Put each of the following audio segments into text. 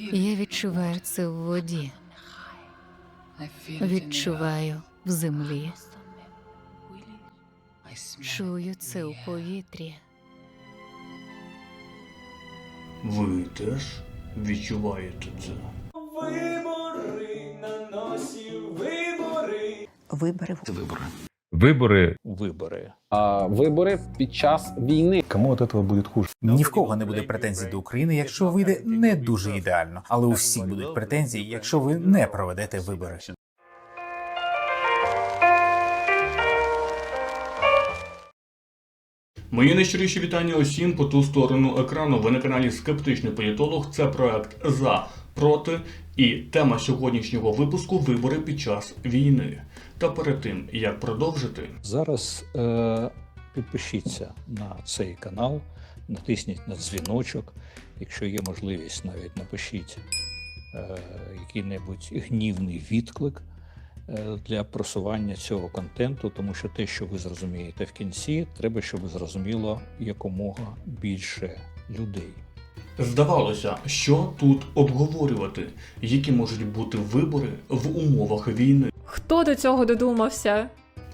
Я відчуваю це в воді, відчуваю в землі, чую це у повітрі. Ви теж відчуваєте це? Вибори на носі, вибори. Вибори Вибори Вибори. Вибори. а, вибори під час війни. Кому від цього буде хуже? Ні в кого не буде претензій до України, якщо вийде не дуже ідеально, але у всіх будуть претензії, якщо ви не проведете вибори. Мої найщиріші вітання усім по ту сторону екрану. Ви на каналі Скептичний політолог. Це проект за проти і тема сьогоднішнього випуску вибори під час війни. Та перед тим як продовжити, Зараз е, підпишіться на цей канал, натисніть на дзвіночок. Якщо є можливість, навіть напишіть е, який-небудь гнівний відклик е, для просування цього контенту, тому що те, що ви зрозумієте в кінці, треба, щоб зрозуміло якомога більше людей. Здавалося, що тут обговорювати, які можуть бути вибори в умовах війни. Хто до цього додумався?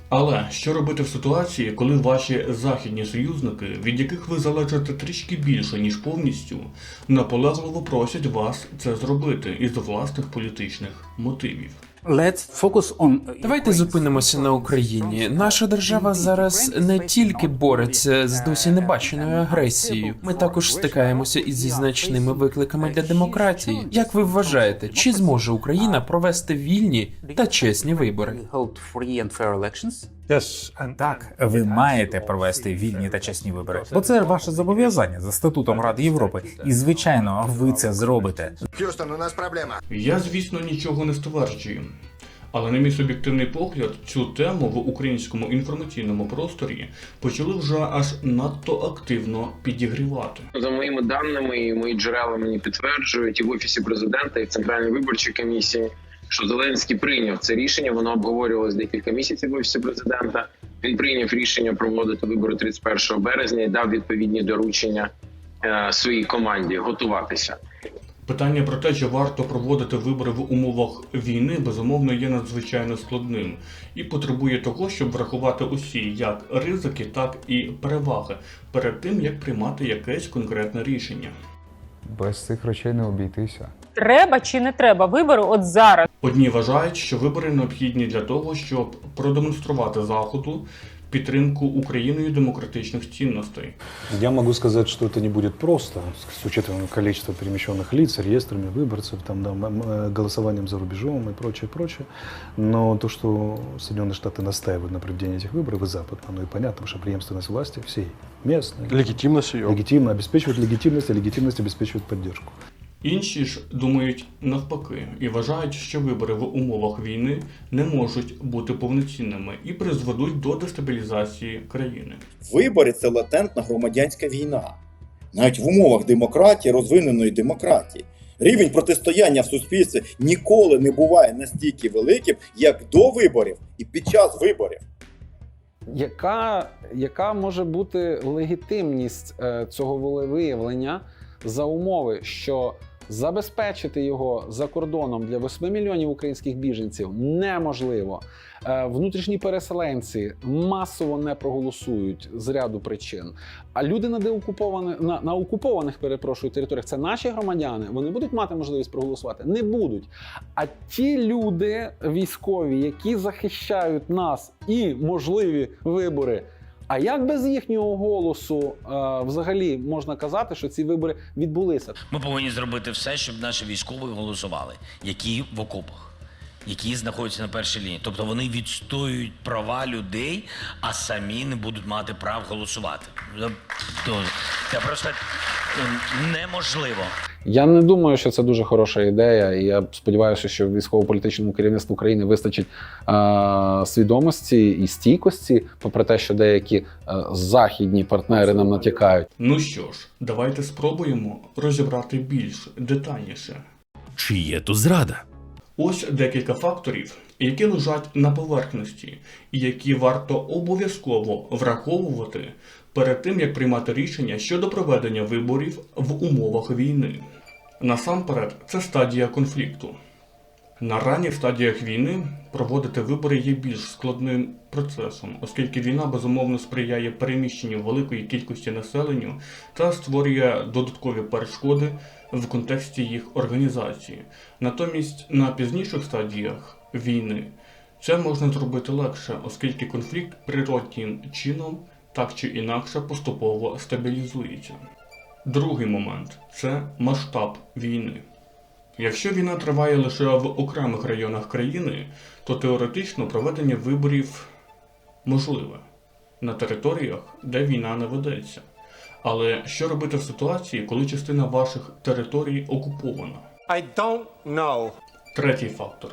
Але що робити в ситуації, коли ваші західні союзники, від яких ви залежите трішки більше ніж повністю, наполегливо просять вас це зробити із власних політичних мотивів? Давайте зупинимося на Україні. Наша держава зараз не тільки бореться з досі небаченою агресією. Ми також стикаємося із зі значними викликами для демократії. Як ви вважаєте, чи зможе Україна провести вільні та чесні вибори? Так, ви маєте провести вільні та чесні вибори, бо це ваше зобов'язання за статутом Ради Європи. І звичайно, ви це зробите. У нас проблема. Я, звісно, нічого не стверджую. Але на мій суб'єктивний погляд, цю тему в українському інформаційному просторі почали вже аж надто активно підігрівати. За моїми даними, і мої джерела мені підтверджують і в офісі президента, і в центральній виборчій комісії, що Зеленський прийняв це рішення. Воно обговорювалось декілька місяців в офісі президента. Він прийняв рішення проводити вибори 31 березня і дав відповідні доручення е, своїй команді готуватися. Питання про те, чи варто проводити вибори в умовах війни, безумовно є надзвичайно складним і потребує того, щоб врахувати усі як ризики, так і переваги перед тим, як приймати якесь конкретне рішення. без цих речей не обійтися. Треба чи не треба вибори от зараз? Одні вважають, що вибори необхідні для того, щоб продемонструвати заходу підтримку Україною демократичних цінностей. Я могу сказать, что это не будет просто, с учетом количества перемещенных лиц, реестрами выборцев, там, да, м- м- голосованием за рубежом и прочее, прочее. Но то, что Соединенные Штаты настаивают на проведении этих выборов, и Запад, оно и понятно, потому что преемственность власти всей местной, Легітимність її. легитимно обеспечивает легитимность, а легитимность обеспечивает поддержку. Інші ж думають навпаки і вважають, що вибори в умовах війни не можуть бути повноцінними і призведуть до дестабілізації країни. Вибори це латентна громадянська війна. Навіть в умовах демократії, розвиненої демократії. Рівень протистояння в суспільстві ніколи не буває настільки великим, як до виборів і під час виборів. Яка, яка може бути легітимність е, цього волевиявлення за умови, що забезпечити його за кордоном для 8 мільйонів українських біженців неможливо. Е, Внутрішні переселенці масово не проголосують з ряду причин. А люди на деокупованих на, на окупованих, перепрошую, територіях це наші громадяни. Вони будуть мати можливість проголосувати? Не будуть. А ті люди військові, які захищають нас і можливі вибори. А як без їхнього голосу е, взагалі можна казати, що ці вибори відбулися? Ми повинні зробити все, щоб наші військові голосували, які в окопах, які знаходяться на першій лінії. Тобто вони відстоюють права людей, а самі не будуть мати прав голосувати. Це- просто ем, неможливо. Я не думаю, що це дуже хороша ідея, і я сподіваюся, що військово-політичному керівництву України вистачить е, свідомості і стійкості, попри те, що деякі е, західні партнери нам натякають. Ну що ж, давайте спробуємо розібрати більш детальніше. Чи є тут зрада? Ось декілька факторів, які лежать на поверхності, і які варто обов'язково враховувати перед тим, як приймати рішення щодо проведення виборів в умовах війни. Насамперед, це стадія конфлікту. На ранніх стадіях війни проводити вибори є більш складним процесом, оскільки війна безумовно сприяє переміщенню великої кількості населення та створює додаткові перешкоди в контексті їх організації. Натомість на пізніших стадіях війни це можна зробити легше, оскільки конфлікт природнім чином так чи інакше поступово стабілізується. Другий момент це масштаб війни. Якщо війна триває лише в окремих районах країни, то теоретично проведення виборів можливе на територіях, де війна не ведеться. Але що робити в ситуації, коли частина ваших територій окупована? I don't know. Третій фактор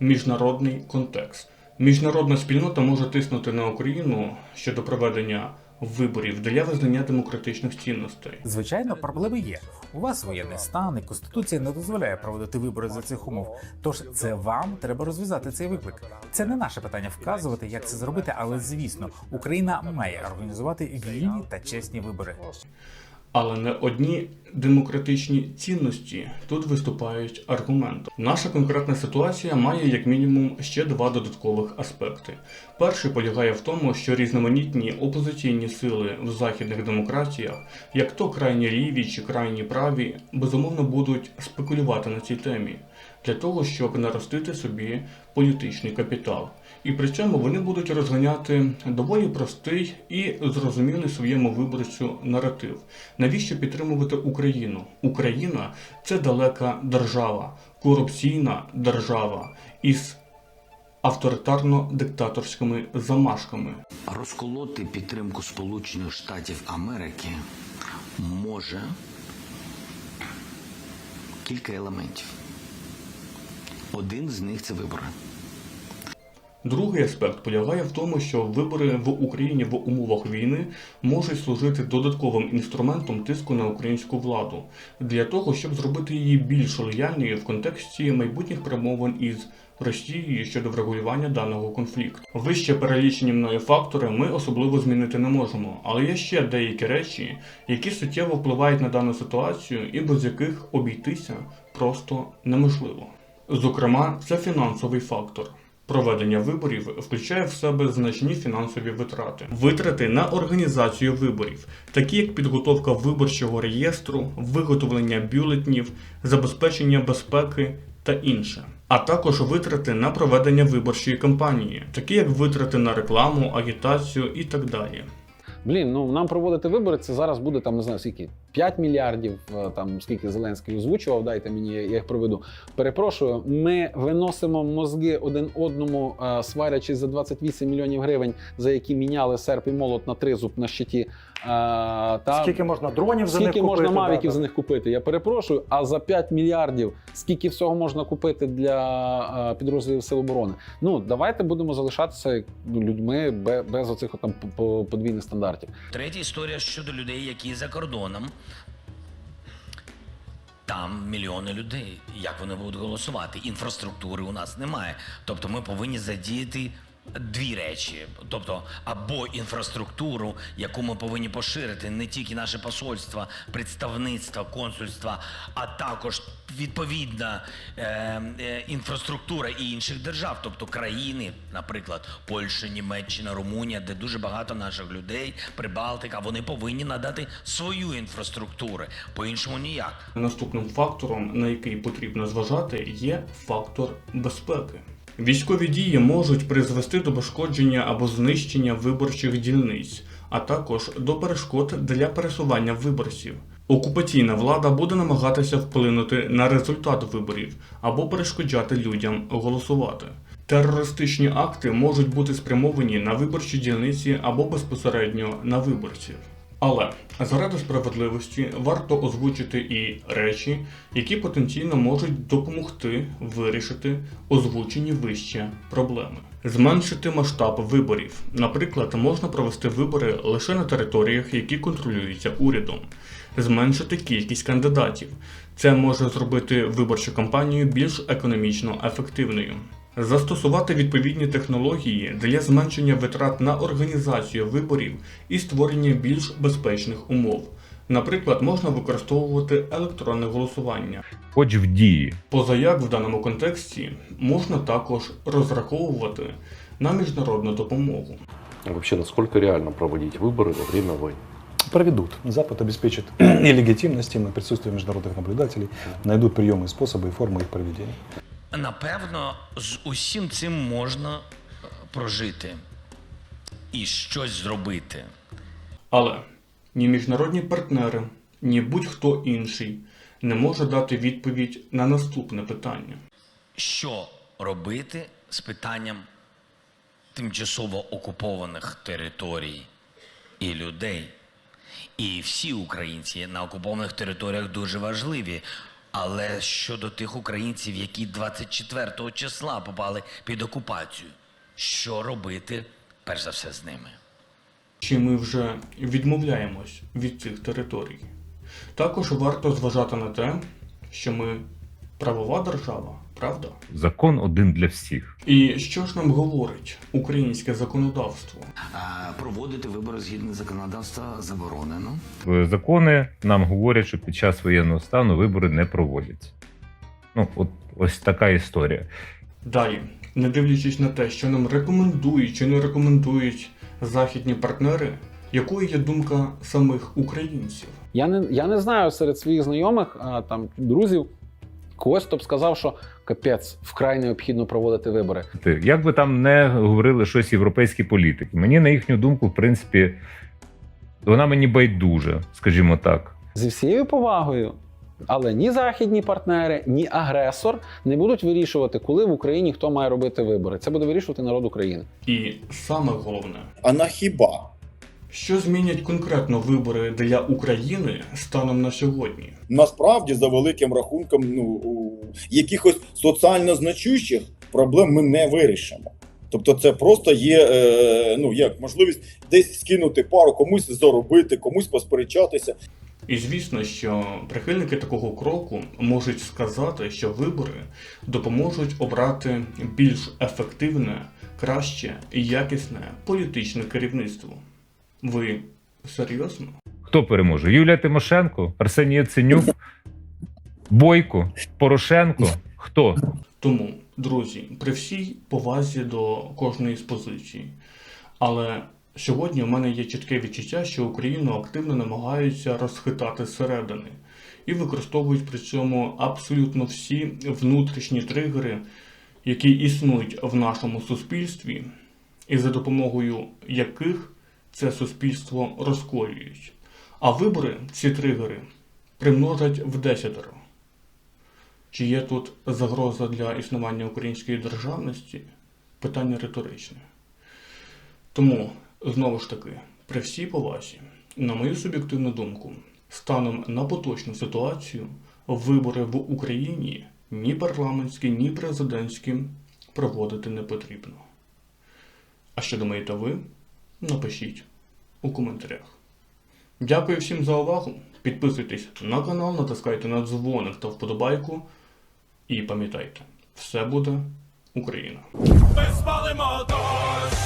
міжнародний контекст. Міжнародна спільнота може тиснути на Україну щодо проведення виборів для визнання демократичних цінностей. Звичайно, проблеми є. У вас воєнний стан, і конституція не дозволяє проводити вибори за цих умов. Тож це вам треба розв'язати цей виклик. Це не наше питання вказувати, як це зробити, але звісно, Україна має організувати вільні та чесні вибори. Але не одні демократичні цінності тут виступають аргументом. Наша конкретна ситуація має як мінімум ще два додаткових аспекти. Перший полягає в тому, що різноманітні опозиційні сили в західних демократіях, як то крайні ліві чи крайні праві, безумовно будуть спекулювати на цій темі для того, щоб наростити собі політичний капітал. І при цьому вони будуть розганяти доволі простий і зрозумілий своєму виборцю наратив. Навіщо підтримувати Україну? Україна це далека держава, корупційна держава із авторитарно-диктаторськими замашками. Розколоти підтримку Сполучених Штатів Америки може кілька елементів. Один з них це вибори. Другий аспект полягає в тому, що вибори в Україні в умовах війни можуть служити додатковим інструментом тиску на українську владу для того, щоб зробити її більш лояльною в контексті майбутніх перемовин із Росією щодо врегулювання даного конфлікту. Вище перелічені мною фактори ми особливо змінити не можемо, але є ще деякі речі, які суттєво впливають на дану ситуацію і без яких обійтися просто неможливо. Зокрема, це фінансовий фактор. Проведення виборів включає в себе значні фінансові витрати. Витрати на організацію виборів, такі як підготовка виборчого реєстру, виготовлення бюлетнів, забезпечення безпеки та інше. А також витрати на проведення виборчої кампанії, такі як витрати на рекламу, агітацію і так далі. Блін, ну нам проводити вибори, це зараз буде там не знаю скільки 5 мільярдів, е, там скільки Зеленський озвучував. Дайте мені, я їх проведу. Перепрошую, ми виносимо мозги один одному, е, сварячись за 28 мільйонів гривень, за які міняли серп і молот на тризуб на щиті. е, Та Скільки можна дронів за скільки можна мавіків да, за них купити? Я перепрошую. А за 5 мільярдів скільки всього можна купити для підрозділів Сил оборони? Ну давайте будемо залишатися ну, людьми без оцих там по- по- подвійних стандартів. Третя історія щодо людей, які за кордоном. Там мільйони людей. Як вони будуть голосувати? Інфраструктури у нас немає. Тобто ми повинні задіяти дві речі: тобто, або інфраструктуру, яку ми повинні поширити, не тільки наше посольство, представництва, консульства, а також відповідна е, е, інфраструктура і інших держав, тобто країни, наприклад, Польща, Німеччина, Румунія, де дуже багато наших людей, Прибалтика, вони повинні надати свою інфраструктуру. По-іншому ніяк. Наступним фактором, на який потрібно зважати, є фактор безпеки. Військові дії можуть призвести до пошкодження або знищення виборчих дільниць, а також до перешкод для пересування виборців. Окупаційна влада буде намагатися вплинути на результат виборів або перешкоджати людям голосувати. Терористичні акти можуть бути спрямовані на виборчі дільниці або безпосередньо на виборців. Але заради справедливості варто озвучити і речі, які потенційно можуть допомогти вирішити озвучені вище проблеми. Зменшити масштаб виборів. Наприклад, можна провести вибори лише на територіях, які контролюються урядом. Зменшити кількість кандидатів. Це може зробити виборчу кампанію більш економічно ефективною. Застосувати відповідні технології для зменшення витрат на організацію виборів і створення більш безпечних умов. Наприклад, можна використовувати електронне голосування. Хоч в дії. Позаяк в даному контексті можна також розраховувати на міжнародну допомогу. Вообще, насколько реально проводить выборы во время войны? Проведут. Запад обеспечит и легитимность, им, и присутствие международных наблюдателей, найдут приемы, и способы и формы их проведения. Напевно, з усім цим можна е, прожити і щось зробити. Але ні міжнародні партнери, ні будь-хто інший не може дати відповідь на наступне питання. Що робити з питанням тимчасово окупованих територій і людей? І всі українці на окупованих територіях дуже важливі. Але щодо тих українців, які 24 числа попали під окупацію, що робити перш за все з ними? Чи ми вже відмовляємось від цих територій? Також варто зважати на те, що ми правова держава, правда? Закон один для всіх. І що ж нам говорить українське законодавство? Проводити вибори згідно законодавства заборонено. Е, Закони нам говорять, що під час воєнного стану вибори не проводяться. Ну, от ось така історія. Далі, не дивлячись на те, що нам рекомендують чи не рекомендують західні партнери, якою є думка самих українців? Я не, я не знаю серед своїх знайомих, а, там, друзів, когось, хто б сказав, що капець, вкрай необхідно проводити вибори. Як би там не говорили щось європейські політики, мені на їхню думку, в принципі, вона мені байдуже, скажімо так. Зі всією повагою. Але ні західні партнери, ні агресор не будуть вирішувати, коли в Україні хто має робити вибори. Це буде вирішувати народ України. І саме головне, А на хіба? Що змінять конкретно вибори для України станом на сьогодні? Насправді, за великим рахунком, ну у- якихось соціально значущих проблем ми не вирішимо. Тобто, це просто є е, ну як можливість десь скинути пару, комусь заробити, комусь посперечатися. І звісно, що прихильники такого кроку можуть сказати, що вибори допоможуть обрати більш ефективне, краще і якісне політичне керівництво. Ви серйозно? Хто переможе? Юлія Тимошенко, Арсеній Яценюк, Бойко, Порошенко. Хто? Тому, друзі, при всій повазі до кожної з позицій. Але сьогодні у мене є чітке відчуття, що Україну активно намагаються розхитати зсередини і використовують при цьому абсолютно всі внутрішні тригери, які існують в нашому суспільстві, і за допомогою яких це суспільство розколюють. А вибори ці тригери примножать в десятеро. Чи є тут загроза для існування української державності? Питання риторичне. Тому, знову ж таки, при всій повазі, на мою суб'єктивну думку, станом на поточну ситуацію, вибори в Україні ні парламентські, ні президентські проводити не потрібно. А що думаєте ви? Напишіть у коментарях. Дякую всім за увагу. Підписуйтесь на канал, натискайте на дзвоник та вподобайку. І пам'ятайте, все буде Україна. Ми спалимо дощ,